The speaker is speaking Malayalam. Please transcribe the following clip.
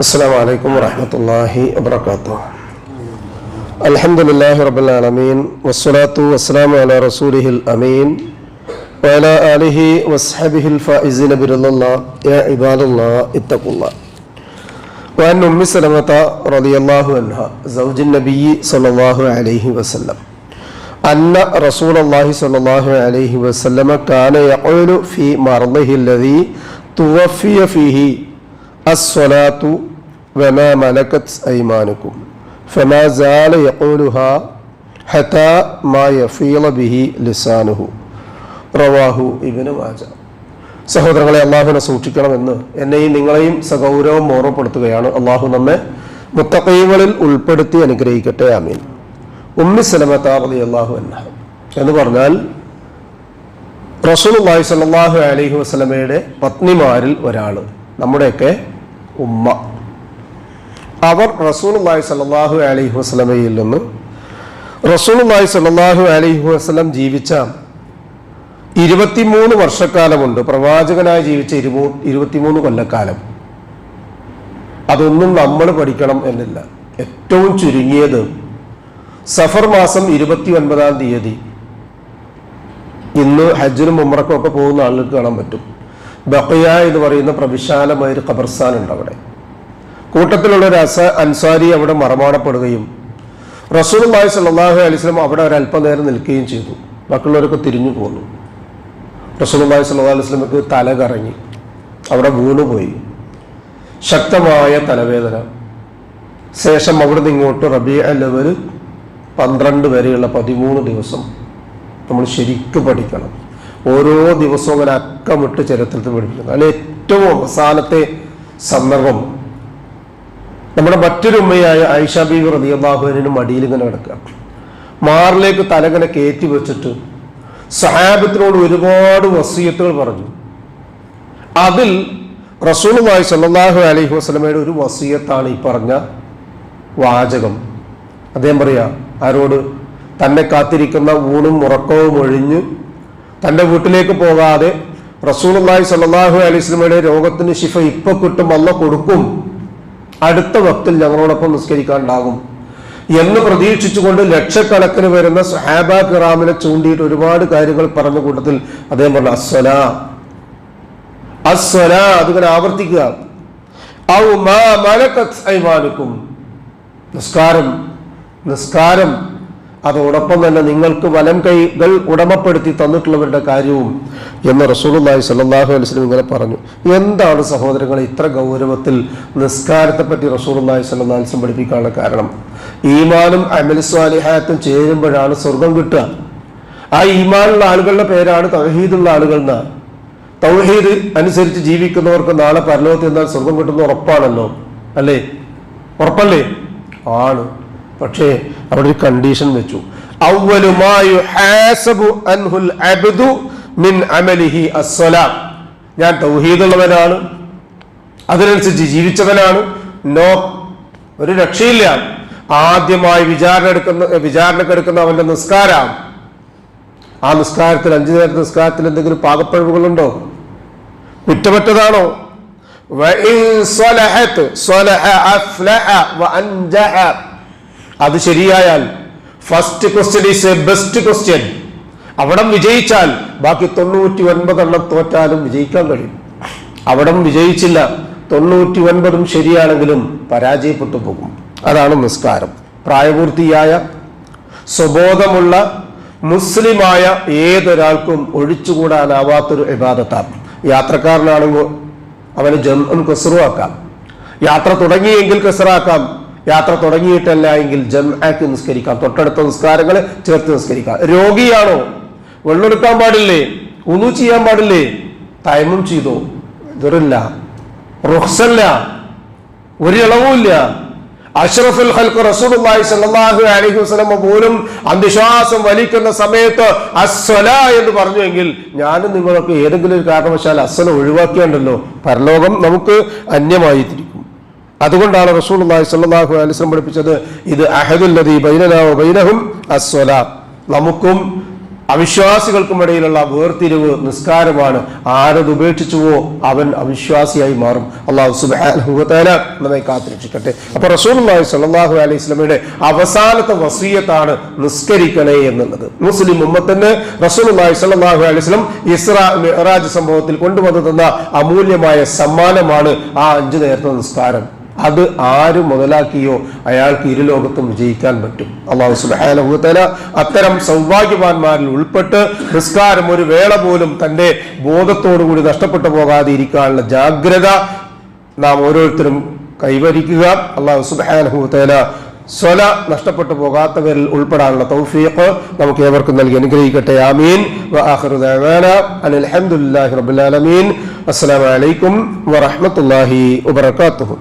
السلام عليكم ورحمة الله وبركاته الحمد لله رب العالمين والصلاة والسلام على رسوله الأمين وعلى آله وصحبه الفائزين برضا الله يا عباد الله اتقوا الله وعن أم سلمة رضي الله عنها زوج النبي صلى الله عليه وسلم أن رسول الله صلى الله عليه وسلم كان يقول في مرضه الذي توفي فيه അസ്വലാത്തു വമാ മലക്കത്ത് ഐമാനുക്കും. മാ ബിഹി ലിസാനുഹു. സഹോദരങ്ങളെ അള്ളാഹുവിനെ സൂക്ഷിക്കണമെന്ന് എന്നെയും നിങ്ങളെയും സഗൗരവം ഓർമ്മപ്പെടുത്തുകയാണ് അള്ളാഹു നമ്മെ മുത്തക്കൈകളിൽ ഉൾപ്പെടുത്തി അനുഗ്രഹിക്കട്ടെ ആമീൻ. ഉമ്മി സലമത്താറലി അള്ളാഹു അല്ല എന്ന് പറഞ്ഞാൽ റസൂൽ അള്ളാഹി സല്ലാഹു അലഹി വസ്ലമയുടെ പത്നിമാരിൽ ഒരാൾ നമ്മുടെയൊക്കെ ഉമ്മ. അവർ റസൂലുള്ളാഹി സ്വല്ലല്ലാഹു അലൈഹി വസല്ലമയിൽ നിന്ന് റസൂലുള്ളാഹി സ്വല്ലല്ലാഹു അലൈഹി വസല്ലം ജീവിച്ച ഇരുപത്തിമൂന്ന് വർഷക്കാലമുണ്ട്. പ്രവാചകനായി ജീവിച്ച ഇരുമൂ ഇരുപത്തിമൂന്ന് കൊല്ലക്കാലം. അതൊന്നും നമ്മൾ പഠിക്കണം എന്നില്ല. ഏറ്റവും ചുരുങ്ങിയത് സഫർ മാസം ഇരുപത്തി ഒൻപതാം തീയതി. ഇന്ന് ഹജ്ജിനും ഉമ്രക്കും ഒക്കെ പോകുന്ന ആളുകൾക്ക് കാണാൻ പറ്റും. ബക്കയ എന്ന് പറയുന്ന പ്രവിശാലമായ ഒരു ഖബർസ്ഥാൻ ഉണ്ട് അവിടെ. കൂട്ടത്തിലുള്ള ഒരു അസ അൻസാരി അവിടെ മറമാടപ്പെടുകയും റസൂലുള്ളാഹി സ്വല്ലല്ലാഹു അലൈഹി വസല്ലം അവിടെ ഒരു അല്പനേരം നിൽക്കുകയും ചെയ്തു. ബാക്കിയുള്ളവരൊക്കെ തിരിഞ്ഞു പോന്നു. റസൂലുള്ളാഹി സ്വല്ലല്ലാഹു അലൈഹി വസല്ലമക്ക് തല കറങ്ങി. അവിടെ വീണുപോയി. ശക്തമായ തലവേദന. ശേഷം അവിടുന്ന് ഇങ്ങോട്ട് റബിയ ലെവൽ പന്ത്രണ്ട് വരെയുള്ള പതിമൂന്ന് ദിവസം നമ്മൾ ശരിക്കും പഠിക്കണം. ഓരോ ദിവസവും അങ്ങനെ അക്കമിട്ട് ചരിത്രത്തിൽ പഠിപ്പിക്കുന്നു. അതിൽ ഏറ്റവും അവസാനത്തെ സന്ദർഭം. നമ്മുടെ മറ്റൊരു ഉമ്മയായ ഐഷ ബീവി റതിയാഹുവിന് മടിയിൽ ഇങ്ങനെ കിടക്കുക. മാറിലേക്ക് തലങ്ങനെ കയറ്റി വെച്ചിട്ട് സഹാബത്തിനോട് ഒരുപാട് വസീയത്തുകൾ പറഞ്ഞു. അതിൽ റസൂലുള്ളാഹി സല്ലാഹു അലൈഹി വസ്ലമയുടെ ഒരു വസീയത്താണ് ഈ പറഞ്ഞ വാചകം. അദ്ദേഹം പറയാ ആരോട്? തന്നെ കാത്തിരിക്കുന്ന ഊണും ഉറക്കവും ഒഴിഞ്ഞ് തന്റെ വീട്ടിലേക്ക് പോകാതെ റസൂലുള്ളാഹി സ്വല്ലല്ലാഹു അലൈഹി വസല്ലമയുടെ രോഗത്തിന് ശിഫ ഇപ്പൊ കിട്ടും അല്ല കൊടുക്കും. അടുത്ത വക്തിൽ ഞങ്ങളോടൊപ്പം നിസ്കരിക്കാനുണ്ടാകും. എന്ന് പ്രതീക്ഷിച്ചുകൊണ്ട് ലക്ഷക്കണക്കിന് വരുന്ന സഹാബ കിറാമിനെ ചൂണ്ടിയിട്ട് ഒരുപാട് കാര്യങ്ങൾ പറഞ്ഞ കൂട്ടത്തിൽ അദ്ദേഹം പറഞ്ഞു അസ്വല അസ്വല അതിങ്ങനെ ആവർത്തിക്കുക. ഔ മാ നിസ്കാരം നിസ്കാരം അതോടൊപ്പം തന്നെ നിങ്ങൾക്ക് വലം കൈകൾ ഉടമപ്പെടുത്തി തന്നിട്ടുള്ളവരുടെ കാര്യവും എന്ന് റസൂലുള്ളാഹി സ്വല്ലല്ലാഹു അലൈഹി വസല്ലം ഇങ്ങനെ പറഞ്ഞു. എന്താണ് സഹോദരങ്ങൾ ഇത്ര ഗൗരവത്തിൽ നിസ്കാരത്തെ പറ്റി റസൂലുള്ളാഹി സ്വല്ലല്ലാഹു അലൈഹി വസല്ലം പഠിപ്പിക്കാനുള്ള കാരണം? ഈമാനും അമലിസ്വാലിഹായത്തും ചേരുമ്പോഴാണ് സ്വർഗം കിട്ടുക. ആ ഈമാനുള്ള ആളുകളുടെ പേരാണ് തൗഹീദുള്ള ആളുകൾ എന്ന്. തൗഹീദ് അനുസരിച്ച് ജീവിക്കുന്നവർക്ക് നാളെ പരലോകത്ത് എന്നാൽ സ്വർഗം കിട്ടുന്ന ഉറപ്പാണല്ലോ. അല്ലേ? ഉറപ്പല്ലേ? ആണ്. പക്ഷേ അവിടെ ഒരു കണ്ടീഷൻ വെച്ചു. മിൻ അമലിഹി അസ്സലാം. ഞാൻ തൗഹീദുള്ളവനാണ്. അതിനനുസരിച്ച് ജീവിച്ചവനാണ്. നോ ഒരു രക്ഷയില്ല. ആദ്യമായി വിചാരണ എടുക്കുന്ന വിചാരണക്കെടുക്കുന്ന അവന്റെ നിസ്കാരം. ആ നിസ്കാരത്തിൽ അഞ്ചു നേരത്തെ നിസ്കാരത്തിൽ എന്തെങ്കിലും പാകപ്പഴവുകളുണ്ടോ? കുറ്റമറ്റതാണോ? സ്വലഹത്ത് സ്വലഹ അഫ്ല വഅൻജഹ അത് ശരിയായാൽ first question is a best question അവിടം വിജയിച്ചാൽ ബാക്കി തൊണ്ണൂറ്റി ഒൻപതെണ്ണം തോറ്റാലും വിജയിക്കാൻ കഴിയും. അവിടം വിജയിച്ചില്ല തൊണ്ണൂറ്റി ഒൻപതും ശരിയാണെങ്കിലും പരാജയപ്പെട്ടു പോകും. അതാണ് നിസ്കാരം. പ്രായപൂർത്തിയായ സ്വബോധമുള്ള മുസ്ലിമായ ഏതൊരാൾക്കും ഒഴിച്ചുകൂടാനാവാത്തൊരു ഇബാദത്താണ്. യാത്രക്കാരനാണെങ്കിൽ അവന് ജം കസറുവാക്കാം യാത്ര തുടങ്ങിയെങ്കിൽ കസറാക്കാം യാത്ര തുടങ്ങിയിട്ടല്ല എങ്കിൽ ജംആക്ക് നിസ്കരിക്കാം. തൊട്ടടുത്ത നിസ്കാരങ്ങൾ ചേർത്ത് നിസ്കരിക്കാം. രോഗിയാണോ? വെള്ളമെടുക്കാൻ പാടില്ലേ? ഒന്നും ചെയ്യാൻ പാടില്ലേ? തൈമും ചെയ്തോ? ഇതൊരില്ല റുഹ്സല്ല. ഒരു ഇളവുമില്ല അഷ്റഫുൽ ഹൽക്ക് റസൂലുള്ളാഹി അലൈഹി വസല്ലം പോലും അന്ധവിശ്വാസം വലിക്കുന്ന സമയത്ത് അസ്വല എന്ന് പറഞ്ഞുവെങ്കിൽ ഞാനും നിങ്ങളൊക്കെ ഏതെങ്കിലും ഒരു കാരണവശാൽ അസ്വല ഒഴിവാക്കിയാണ്ടല്ലോ. പരലോകം നമുക്ക് അന്യമായി തിരിക്കും. അതുകൊണ്ടാണ് റസൂലുള്ളാഹി സ്വല്ലല്ലാഹു അലൈഹി വസല്ലം പഠിപ്പിച്ചത് ഇത് വ ബൈനഹും അസ്വല. നമുക്കും അവിശ്വാസികൾക്കും ഇടയിലുള്ള വേർതിരിവ് നിസ്കാരമാണ്. ആരത് ഉപേക്ഷിച്ചുവോ അവൻ അവിശ്വാസിയായി മാറും. അള്ളാഹു സുബാനുഭവത്തേന നമ്മെ കാത്തിരക്ഷിക്കട്ടെ. അപ്പൊ റസൂലുള്ളാഹി സ്വല്ലല്ലാഹു അലൈഹി സ്വലമയുടെ അവസാനത്തെ വസീയത്താണ് നിസ്കരിക്കണേ എന്നുള്ളത്. മുസ്ലിം ഉമ്മത്തിന് റസൂലുള്ളാഹി സ്വല്ലല്ലാഹു അലൈഹി സ്വലം ഇസ്രാ മിറാജ് സംഭവത്തിൽ കൊണ്ടുവന്നു തന്ന അമൂല്യമായ സമ്മാനമാണ് ആ അഞ്ചു നേരത്തെ നിസ്കാരം. അത് ആര് മുതലാക്കിയോ അയാൾക്ക് ഇരുലോകത്തും വിജയിക്കാൻ പറ്റും. അള്ളാഹു സുബാനുഭവത്തല അത്തരം സൗഭാഗ്യവാന്മാരിൽ ഉൾപ്പെട്ട് നിസ്കാരം ഒരു വേള പോലും തന്റെ ബോധത്തോടുകൂടി നഷ്ടപ്പെട്ടു പോകാതെ ഇരിക്കാനുള്ള ജാഗ്രത നാം ഓരോരുത്തരും കൈവരിക്കുക. അള്ളാഹു സുബാനുഭവത്തല സ്വല നഷ്ടപ്പെട്ടു പോകാത്തവരിൽ ഉൾപ്പെടാനുള്ള തൗഫീഖ് നമുക്ക് ഏവർക്കും നൽകി അനുഗ്രഹിക്കട്ടെ. ആമീൻ. അനിൽ ഹംദുലില്ലാഹി റബ്ബിൽ ആലമീൻ. അസ്സലാമു അലൈക്കും വറഹ്മത്തുള്ളാഹി വബറകാതുഹു.